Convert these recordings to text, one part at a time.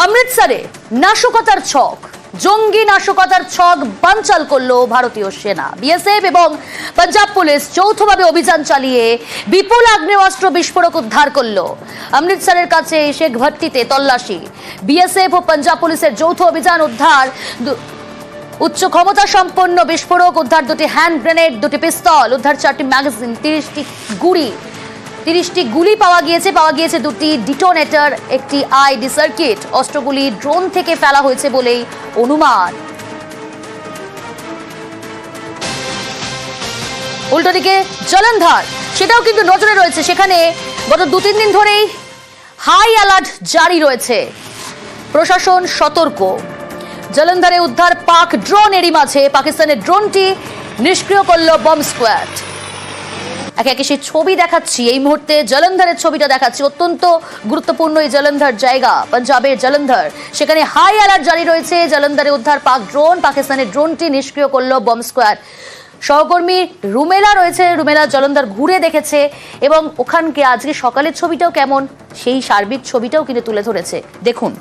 অমৃতসরে নাশকতার ছক। জঙ্গি নাশকতার ছক বানচাল করল ভারতীয় সেনা। বিএসএফ এবং পাঞ্জাব পুলিশ যৌথভাবে অভিযান চালিয়ে বিপুল আগ্নেয়াস্ত্র বিস্ফোরক উদ্ধার করল। অমৃতসরের কাছে শেখ ভট্টিতে তল্লাশি। বিএসএফ ও পাঞ্জাব পুলিশের যৌথ অভিযান উদ্ধার উচ্চ ক্ষমতা সম্পন্ন বিস্ফোরক উদ্ধার দুটি হ্যান্ড গ্রেনেড, দুটি পিস্তল, উদ্ধার চারটি ম্যাগাজিন, তিরিশটি গুড়ি তিরিশটি গুলি পাওয়া গিয়েছে পাওয়া গিয়েছে দুটি ডিটোনেটর, একটি আইডি সার্কিট। অস্ত্রগুলি ড্রোন থেকে ফেলা হয়েছে বলেই অনুমান। উল্টো দিকে জলন্ধর, সেটাও কিন্তু নজরে রয়েছে। সেখানে গত দু তিন দিন ধরেই হাই অ্যালার্ট জারি রয়েছে। প্রশাসন সতর্ক। জলন্ধরে উদ্ধার পাক ড্রোন এরই মাঝে পাকিস্তানের ড্রোনটি নিষ্ক্রিয় করল বম স্কোয়াড। একে একে সেই ছবি দেখাচ্ছি। এই মুহূর্তে জলন্ধরের ছবিটা দেখাচ্ছি। অত্যন্ত গুরুত্বপূর্ণ এই জলন্ধর জায়গা, পাঞ্জাবের জলন্ধর। সেখানে হাই অ্যালার্ট জারি রয়েছে। জলন্ধরে উদ্ধার পাক ড্রোন পাকিস্তানের ড্রোনটি নিষ্ক্রিয় করল বম স্কোয়াড সহকর্মী রুমেলা রয়েছে। রুমেলা জলন্ধর ঘুরে দেখেছে এবং ওখানকে আজকে সকালের ছবিটাও কেমন, সেই সার্বিক ছবিটাও কিন্তু তুলে ধরেছে। দেখুন।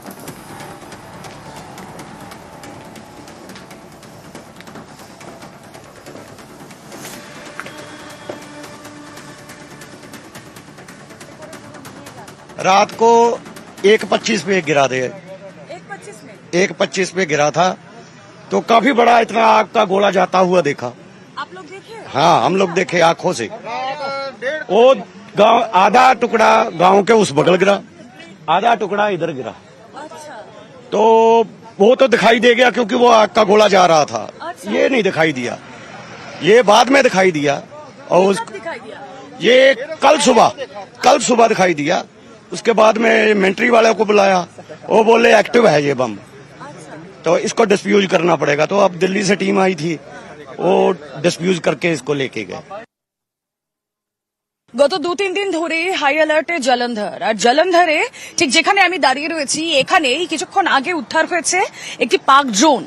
रात को एक पच्चीस पे गिरा दे। एक पच्चीस में? एक पच्चीस पे गिरा था। तो काफ़ी बड़ा इतना आग का गोला जाता हुआ देखा। आप लोग देखिए हाँ हम लोग देखे आँखों से। वो गाँव आधा टुकड़ा गाँव के उस बगल गिरा। आधा टुकड़ा इधर गिरा। अच्छा। तो वो तो दिखाई दे गया क्योंकि वो आग का गोला जा रहा था। अच्छा। ये नहीं दिखाई दिया। ये बाद में दिखाई दिया। और उस कब दिखाई दिया? ये कल सुबह कल सुबह दिखाई दिया। उसके बाद में मिलिट्री वाले को बुलाया वो बोले एक्टिव है ये बम अच्छा तो इसको डिस्प्यूज करना पड़ेगा तो अब दिल्ली से टीम आई थी वो डिस्प्यूज करके इसको लेके गए গত দু তিন দিন ধরে হাই অ্যালার্টে জলন্ধর আর জলন্ধরে ঠিক যেখানে আমি দাঁড়িয়ে রয়েছি এখানেই কিছুক্ষণ আগে উদ্ধার হয়েছে একটি পাক ড্রোন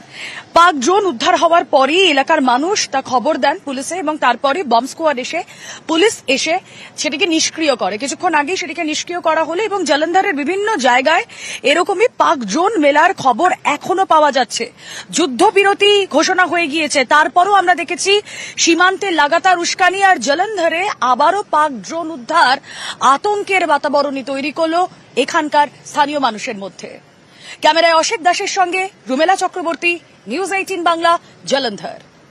পাক ড্রোন উদ্ধার হওয়ার পরই এলাকার মানুষ তা খবর দেন পুলিশে এবং তারপরে বম স্কোয়াড এসে পুলিশ এসে সেটিকে নিষ্ক্রিয় করে। কিছুক্ষণ আগেই সেটিকে নিষ্ক্রিয় করা হলো এবং জলন্ধরের বিভিন্ন জায়গায় এরকমই পাক ড্রোন মেলার খবর এখনও পাওয়া যাচ্ছে। যুদ্ধবিরতি ঘোষণা হয়ে গিয়েছে। তারপরও আমরা দেখেছি সীমান্তে লাগাতার উস্কানি আর জলন্ধরে আবারও পাক ড্রোন উদ্ধার আতঙ্কের বাতাবরণী তৈরি করল এখানকার স্থানীয় মানুষের মধ্যে। ক্যামেরায় অশোক দাসের সঙ্গে রুমেলা চক্রবর্তী নিউজ এইটিন বাংলা জলন্ধর